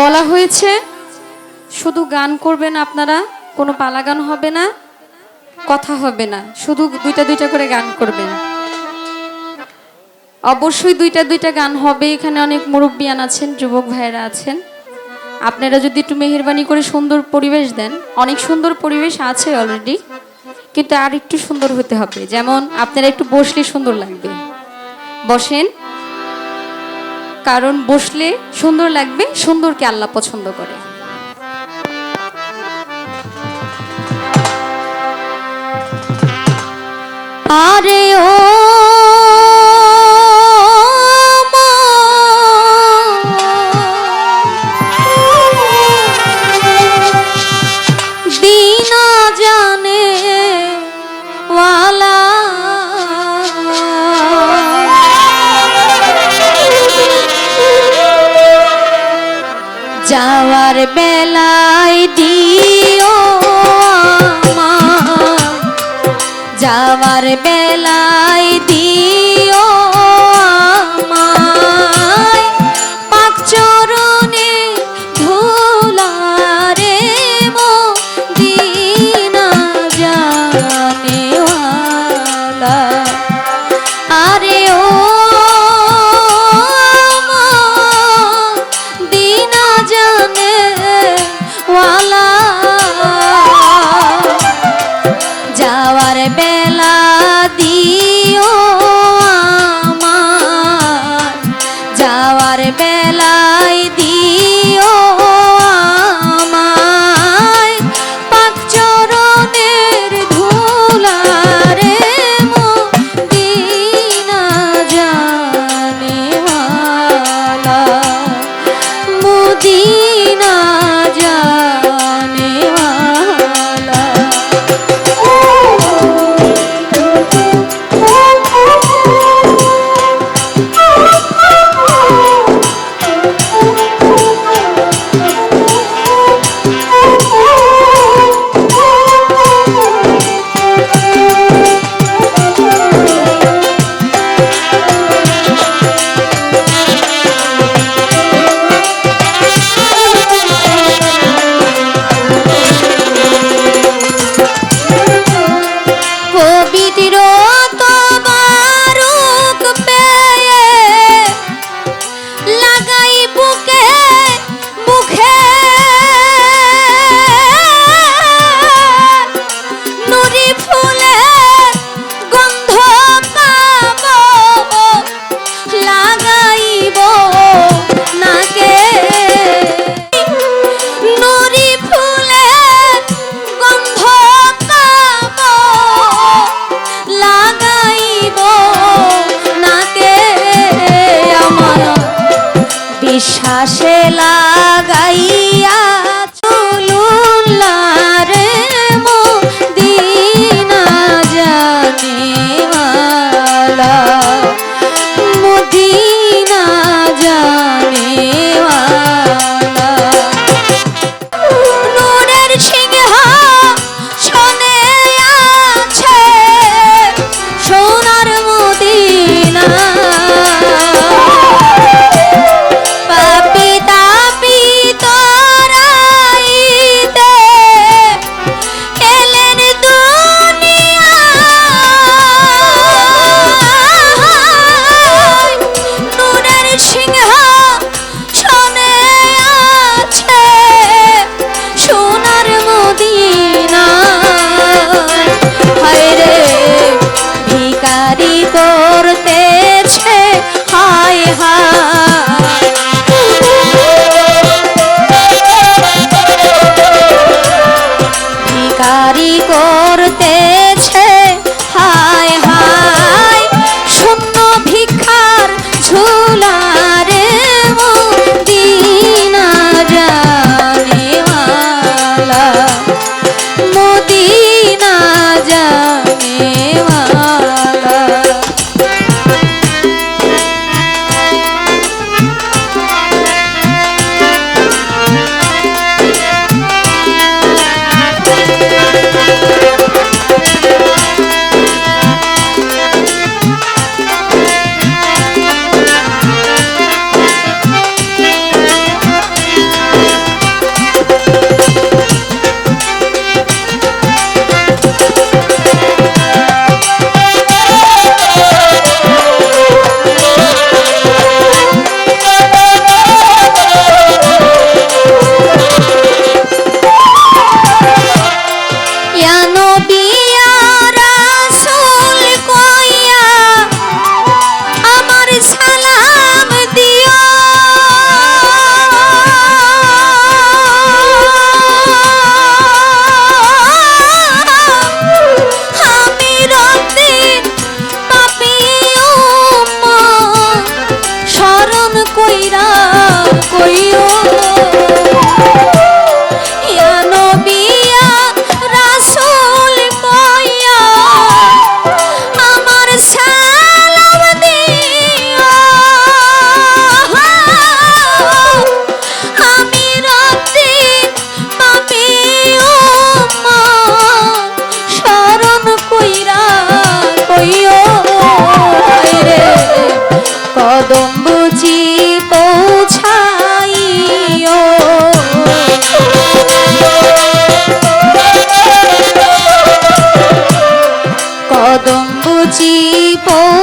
বলা হয়েছে, শুধু গান করবেন আপনারা, কোনো পালা গান হবে না, কথা হবে না, শুধু দুইটা দুইটা করে গান করবেন। অবশ্যই দুইটা দুইটা গান হবে, এখানে অনেক মুরব্বিয়ান আছেন, যুবক ভাইয়েরা আছেন। আপনারা যদি একটু মেহেরবানি করে সুন্দর পরিবেশ দেন, অনেক সুন্দর পরিবেশ আছে অলরেডি কিন্তু আর একটু সুন্দর হতে হবে। যেমন আপনারা একটু বসলে সুন্দর লাগবে। বসেন। কারণ বসলে সুন্দর লাগবে সুন্দরকে আল্লাহ পছন্দ করে। আরে ও যাওয়ার বেলায় দিও মা যাওয়ার বেলায় দিও মা পাকচর যাওয়ার বেলা দিও। 寂寞。